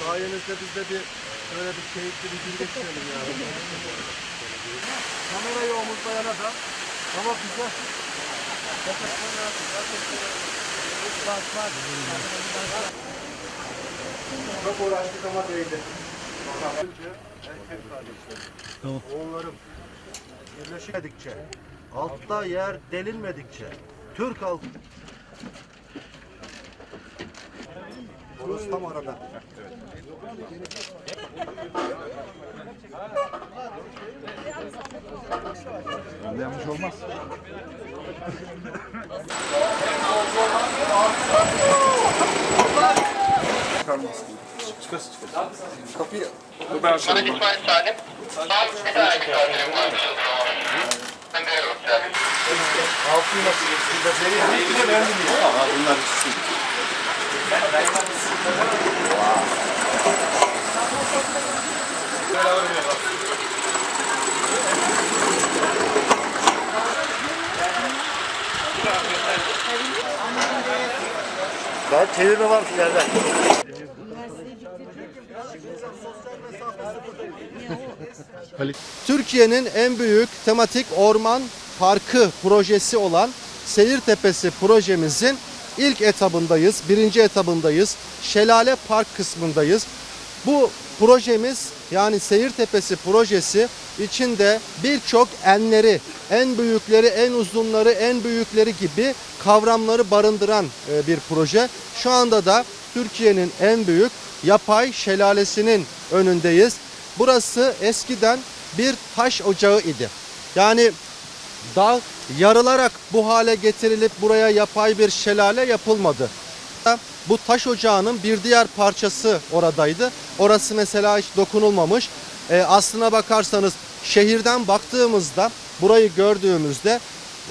Sayenizde biz de bir böyle bir keyifli bir gün geçirelim yani. Kamerayı omuzlayana da ama bize çok uğraştık ama değdi. Erkek kardeşlerim. Oğullarım birleşmedikçe, altta yer delinmedikçe, Türk halkı Burası tam arada. Yanlış olmaz. Bana İsmail Salim. Abi bir daha misafirim var. Ben de yok yani. Altın nasıl geçti? Ben bilmiyorum. Daha çevirme var ileride. Türkiye'nin en büyük tematik orman parkı projesi olan Seyir Tepesi projemizin ilk etabındayız, birinci etabındayız. Şelale Park kısmındayız. Bu projemiz yani Seyir Tepesi projesi içinde birçok enleri, en büyükleri, en uzunları, en büyükleri gibi kavramları barındıran e, bir proje. Şu anda da Türkiye'nin en büyük yapay şelalesinin önündeyiz. Burası eskiden bir taş ocağı idi. Yani dağ yarılarak bu hale getirilip buraya yapay bir şelale yapılmadı. Bu taş ocağının bir diğer parçası oradaydı. Orası mesela hiç dokunulmamış. E, aslına bakarsanız şehirden baktığımızda burayı gördüğümüzde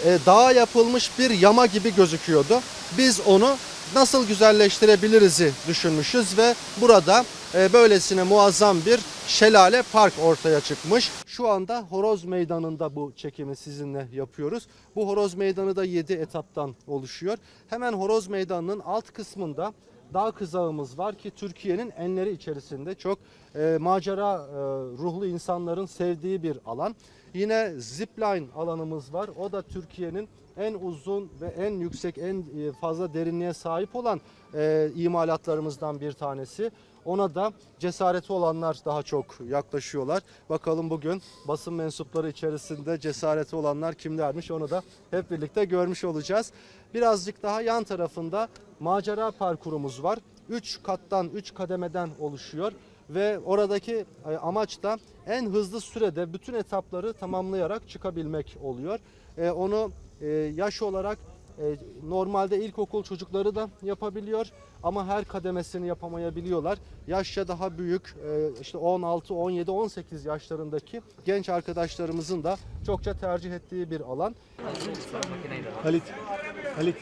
e, dağa yapılmış bir yama gibi gözüküyordu. Biz onu nasıl güzelleştirebiliriz'i düşünmüşüz ve burada e, böylesine muazzam bir şelale park ortaya çıkmış. Şu anda Horoz Meydanı'nda bu çekimi sizinle yapıyoruz. Bu Horoz Meydanı da 7 etaptan oluşuyor. Hemen Horoz Meydanı'nın alt kısmında dağ kızağımız var ki Türkiye'nin enleri içerisinde çok e, macera e, ruhlu insanların sevdiği bir alan. Yine zipline alanımız var. O da Türkiye'nin en uzun ve en yüksek, en e, fazla derinliğe sahip olan e, imalatlarımızdan bir tanesi. Ona da cesareti olanlar daha çok yaklaşıyorlar. Bakalım bugün basın mensupları içerisinde cesareti olanlar kimlermiş onu da hep birlikte görmüş olacağız. Birazcık daha yan tarafında macera parkurumuz var. 3 kattan, 3 kademeden oluşuyor ve oradaki e, amaç da en hızlı sürede bütün etapları tamamlayarak çıkabilmek oluyor. E, Onu e, yaş olarak e, normalde ilkokul çocukları da yapabiliyor ama her kademesini yapamayabiliyorlar. Yaşça daha büyük e, işte 16, 17, 18 yaşlarındaki genç arkadaşlarımızın da çokça tercih ettiği bir alan. Halit, Halit